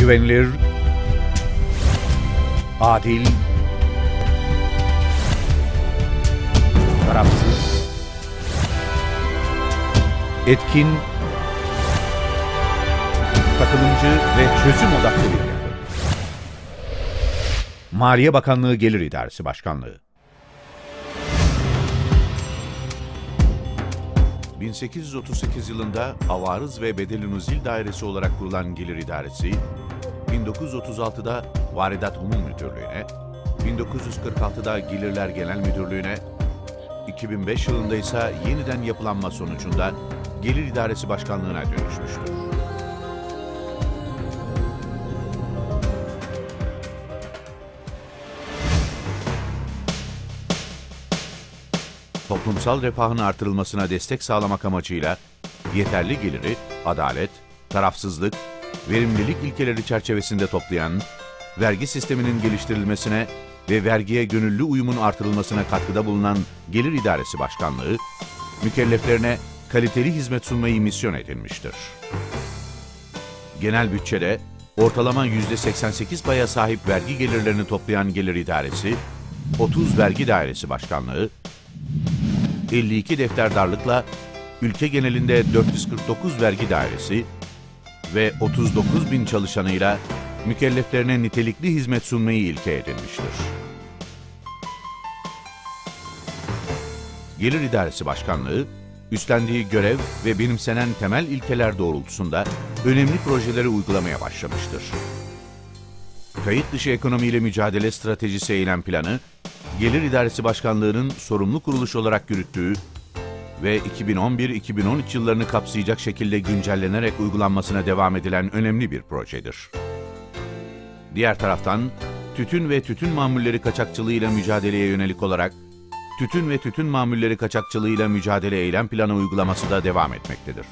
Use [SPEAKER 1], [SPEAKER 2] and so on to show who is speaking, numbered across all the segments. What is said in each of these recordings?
[SPEAKER 1] Güvenilir, adil, tarafsız, etkin, katılımcı ve çözüm odaklı bir yapı. Maliye Bakanlığı Gelir İdaresi Başkanlığı
[SPEAKER 2] 1838 yılında Avarız ve Bedelünüzil Dairesi olarak kurulan Gelir İdaresi, 1936'da Varidat Umum Müdürlüğü'ne, 1946'da Gelirler Genel Müdürlüğü'ne, 2005 yılında ise yeniden yapılanma sonucunda Gelir İdaresi Başkanlığı'na dönüşmüştür. Toplumsal refahın artırılmasına destek sağlamak amacıyla yeterli geliri adalet, tarafsızlık, verimlilik ilkeleri çerçevesinde toplayan, vergi sisteminin geliştirilmesine ve vergiye gönüllü uyumun artırılmasına katkıda bulunan Gelir İdaresi Başkanlığı, mükelleflerine kaliteli hizmet sunmayı misyon edinmiştir. Genel bütçede ortalama %88 paya sahip vergi gelirlerini toplayan Gelir İdaresi, 30 Vergi Dairesi Başkanlığı, 52 defterdarlıkla ülke genelinde 449 vergi dairesi ve 39 bin çalışanıyla mükelleflerine nitelikli hizmet sunmayı ilke edinmiştir. Gelir İdaresi Başkanlığı, üstlendiği görev ve benimsenen temel ilkeler doğrultusunda önemli projeleri uygulamaya başlamıştır. Kayıt dışı ekonomiyle mücadele stratejisi eylem planı, Gelir İdaresi Başkanlığı'nın sorumlu kuruluş olarak yürüttüğü ve 2011-2013 yıllarını kapsayacak şekilde güncellenerek uygulanmasına devam edilen önemli bir projedir. Diğer taraftan, tütün ve tütün mamulleri kaçakçılığıyla mücadeleye yönelik olarak, tütün ve tütün mamulleri kaçakçılığıyla mücadele eylem planı uygulaması da devam etmektedir.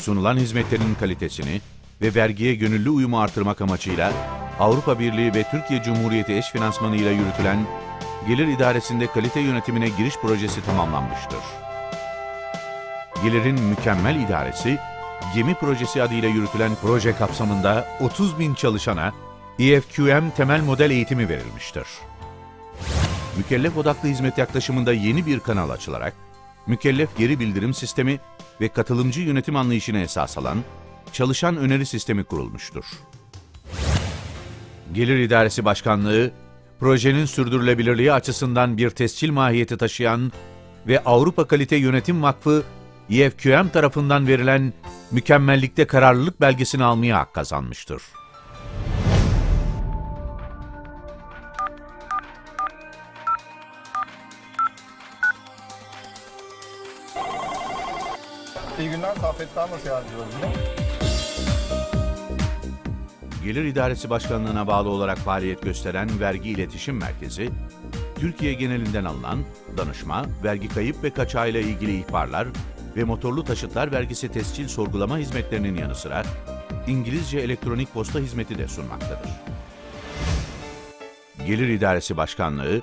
[SPEAKER 2] Sunulan hizmetlerin kalitesini ve vergiye gönüllü uyumu artırmak amacıyla Avrupa Birliği ve Türkiye Cumhuriyeti eş finansmanı ile yürütülen Gelir İdaresi'nde kalite yönetimine giriş projesi tamamlanmıştır. Gelir'in mükemmel idaresi, Gemi Projesi adıyla yürütülen proje kapsamında 30 bin çalışana EFQM temel model eğitimi verilmiştir. Mükellef odaklı hizmet yaklaşımında yeni bir kanal açılarak, mükellef geri bildirim sistemi ve katılımcı yönetim anlayışına esas alan çalışan öneri sistemi kurulmuştur. Gelir İdaresi Başkanlığı, projenin sürdürülebilirliği açısından bir tescil mahiyeti taşıyan ve Avrupa Kalite Yönetim Vakfı EFQM tarafından verilen mükemmellikte kararlılık belgesini almaya hak kazanmıştır.
[SPEAKER 3] İyi günler. Safet Dağ nasıl yardımcı?
[SPEAKER 2] Gelir İdaresi Başkanlığı'na bağlı olarak faaliyet gösteren Vergi İletişim Merkezi, Türkiye genelinden alınan danışma, vergi kayıp ve kaçağıyla ilgili ihbarlar ve motorlu taşıtlar vergisi tescil sorgulama hizmetlerinin yanı sıra İngilizce elektronik posta hizmeti de sunmaktadır. Gelir İdaresi Başkanlığı,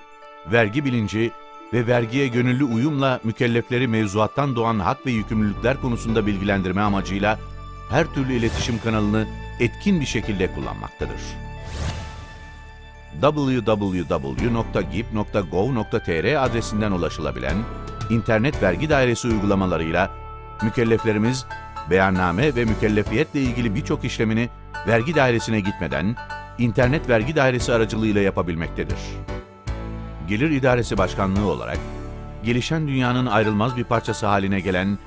[SPEAKER 2] vergi bilinci ve vergiye gönüllü uyumla mükellefleri mevzuattan doğan hak ve yükümlülükler konusunda bilgilendirme amacıyla her türlü iletişim kanalını etkin bir şekilde kullanmaktadır. www.gip.gov.tr adresinden ulaşılabilen internet vergi dairesi uygulamalarıyla mükelleflerimiz beyanname ve mükellefiyetle ilgili birçok işlemini vergi dairesine gitmeden internet vergi dairesi aracılığıyla yapabilmektedir. Gelir İdaresi Başkanlığı olarak gelişen dünyanın ayrılmaz bir parçası haline gelen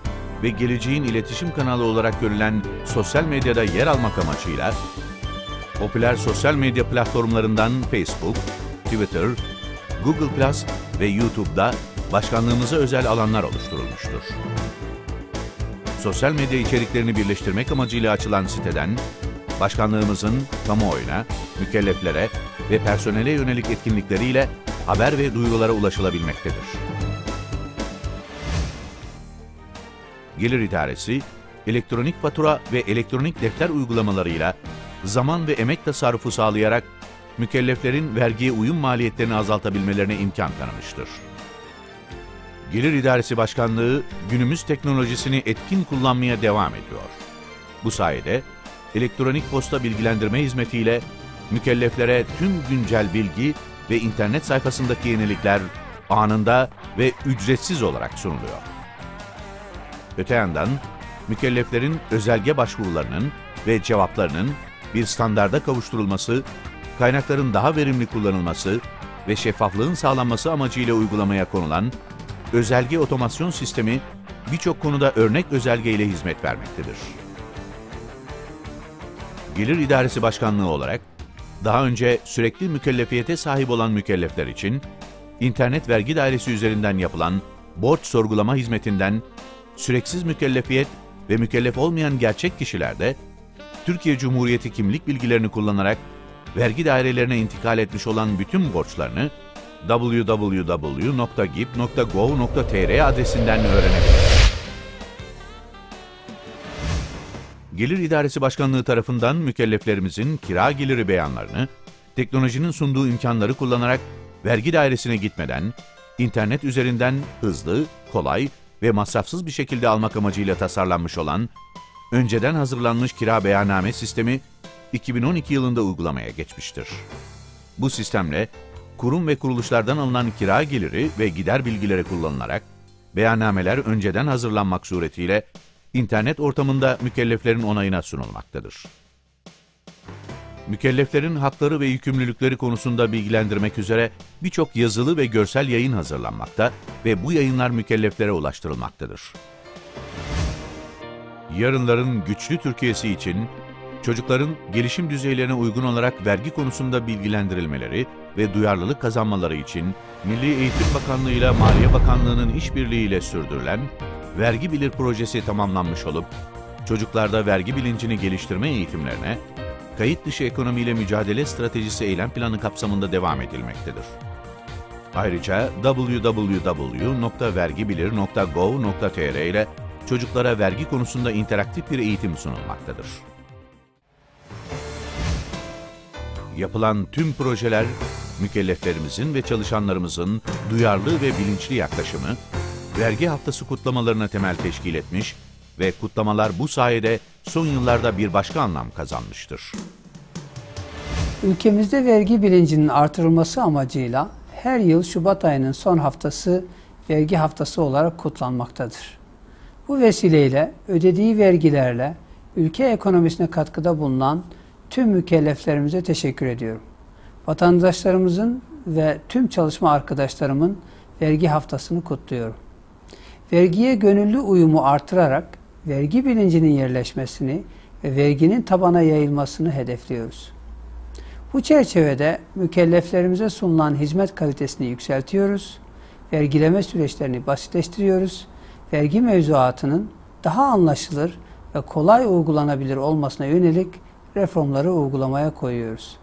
[SPEAKER 2] ve geleceğin iletişim kanalı olarak görülen sosyal medyada yer almak amacıyla popüler sosyal medya platformlarından Facebook, Twitter, Google Plus ve YouTube'da başkanlığımıza özel alanlar oluşturulmuştur. Sosyal medya içeriklerini birleştirmek amacıyla açılan siteden, başkanlığımızın kamuoyuna, mükelleflere ve personele yönelik etkinlikleriyle haber ve duyurulara ulaşılabilmektedir. Gelir İdaresi, elektronik fatura ve elektronik defter uygulamalarıyla zaman ve emek tasarrufu sağlayarak mükelleflerin vergiye uyum maliyetlerini azaltabilmelerine imkan tanımıştır. Gelir İdaresi Başkanlığı günümüz teknolojisini etkin kullanmaya devam ediyor. Bu sayede elektronik posta bilgilendirme hizmetiyle mükelleflere tüm güncel bilgi ve internet sayfasındaki yenilikler anında ve ücretsiz olarak sunuluyor. Öte yandan mükelleflerin özelge başvurularının ve cevaplarının bir standarda kavuşturulması, kaynakların daha verimli kullanılması ve şeffaflığın sağlanması amacıyla uygulamaya konulan özelge otomasyon sistemi birçok konuda örnek özelge ile hizmet vermektedir. Gelir İdaresi Başkanlığı olarak daha önce sürekli mükellefiyete sahip olan mükellefler için İnternet Vergi Dairesi üzerinden yapılan borç sorgulama hizmetinden süreksiz mükellefiyet ve mükellef olmayan gerçek kişilerde Türkiye Cumhuriyeti kimlik bilgilerini kullanarak vergi dairelerine intikal etmiş olan bütün borçlarını www.gip.gov.tr adresinden öğrenebilir. Gelir İdaresi Başkanlığı tarafından mükelleflerimizin kira geliri beyanlarını teknolojinin sunduğu imkanları kullanarak vergi dairesine gitmeden internet üzerinden hızlı, kolay ve masrafsız bir şekilde almak amacıyla tasarlanmış olan önceden hazırlanmış kira beyanname sistemi 2012 yılında uygulamaya geçmiştir. Bu sistemle kurum ve kuruluşlardan alınan kira geliri ve gider bilgileri kullanılarak beyannameler önceden hazırlanmak suretiyle internet ortamında mükelleflerin onayına sunulmaktadır. Mükelleflerin hakları ve yükümlülükleri konusunda bilgilendirmek üzere birçok yazılı ve görsel yayın hazırlanmakta ve bu yayınlar mükelleflere ulaştırılmaktadır. Yarınların güçlü Türkiye'si için çocukların gelişim düzeylerine uygun olarak vergi konusunda bilgilendirilmeleri ve duyarlılık kazanmaları için Milli Eğitim Bakanlığı ile Maliye Bakanlığı'nın işbirliğiyle sürdürülen Vergi Bilir projesi tamamlanmış olup, çocuklarda vergi bilincini geliştirme eğitimlerine kayıt dışı ekonomiyle mücadele stratejisi eylem planı kapsamında devam edilmektedir. Ayrıca www.vergibilir.gov.tr ile çocuklara vergi konusunda interaktif bir eğitim sunulmaktadır. Yapılan tüm projeler, mükelleflerimizin ve çalışanlarımızın duyarlı ve bilinçli yaklaşımı, vergi haftası kutlamalarına temel teşkil etmiş ve kutlamalar bu sayede son yıllarda bir başka anlam kazanmıştır.
[SPEAKER 4] Ülkemizde vergi bilincinin artırılması amacıyla her yıl Şubat ayının son haftası vergi haftası olarak kutlanmaktadır. Bu vesileyle ödediği vergilerle ülke ekonomisine katkıda bulunan tüm mükelleflerimize teşekkür ediyorum. Vatandaşlarımızın ve tüm çalışma arkadaşlarımın vergi haftasını kutluyorum. Vergiye gönüllü uyumu artırarak vergi bilincinin yerleşmesini ve verginin tabana yayılmasını hedefliyoruz. Bu çerçevede mükelleflerimize sunulan hizmet kalitesini yükseltiyoruz, vergileme süreçlerini basitleştiriyoruz, vergi mevzuatının daha anlaşılır ve kolay uygulanabilir olmasına yönelik reformları uygulamaya koyuyoruz.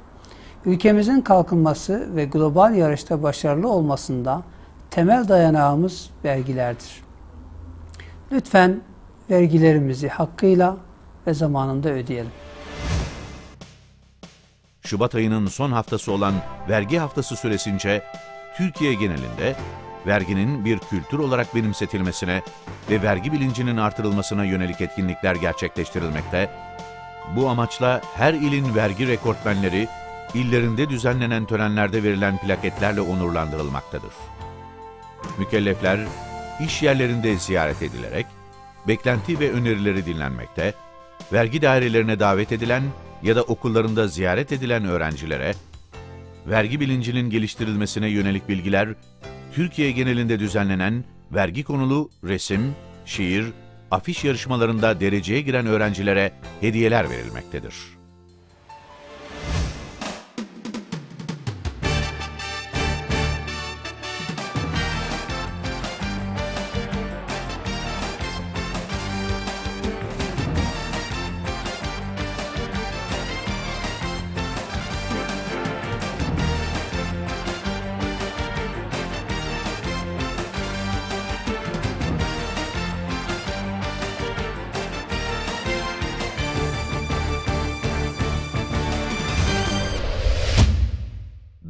[SPEAKER 4] Ülkemizin kalkınması ve global yarışta başarılı olmasında temel dayanağımız vergilerdir. Lütfen vergilerimizi hakkıyla ve zamanında ödeyelim.
[SPEAKER 2] Şubat ayının son haftası olan vergi haftası süresince Türkiye genelinde verginin bir kültür olarak benimsetilmesine ve vergi bilincinin artırılmasına yönelik etkinlikler gerçekleştirilmekte. Bu amaçla her ilin vergi rekortmenleri illerinde düzenlenen törenlerde verilen plaketlerle onurlandırılmaktadır. Mükellefler iş yerlerinde ziyaret edilerek beklenti ve önerileri dinlenmekte, vergi dairelerine davet edilen ya da okullarında ziyaret edilen öğrencilere vergi bilincinin geliştirilmesine yönelik bilgiler Türkiye genelinde düzenlenen vergi konulu resim, şiir, afiş yarışmalarında dereceye giren öğrencilere hediyeler verilmektedir.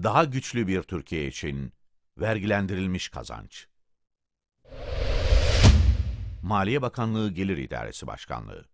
[SPEAKER 2] Daha güçlü bir Türkiye için vergilendirilmiş kazanç. Maliye Bakanlığı Gelir İdaresi Başkanlığı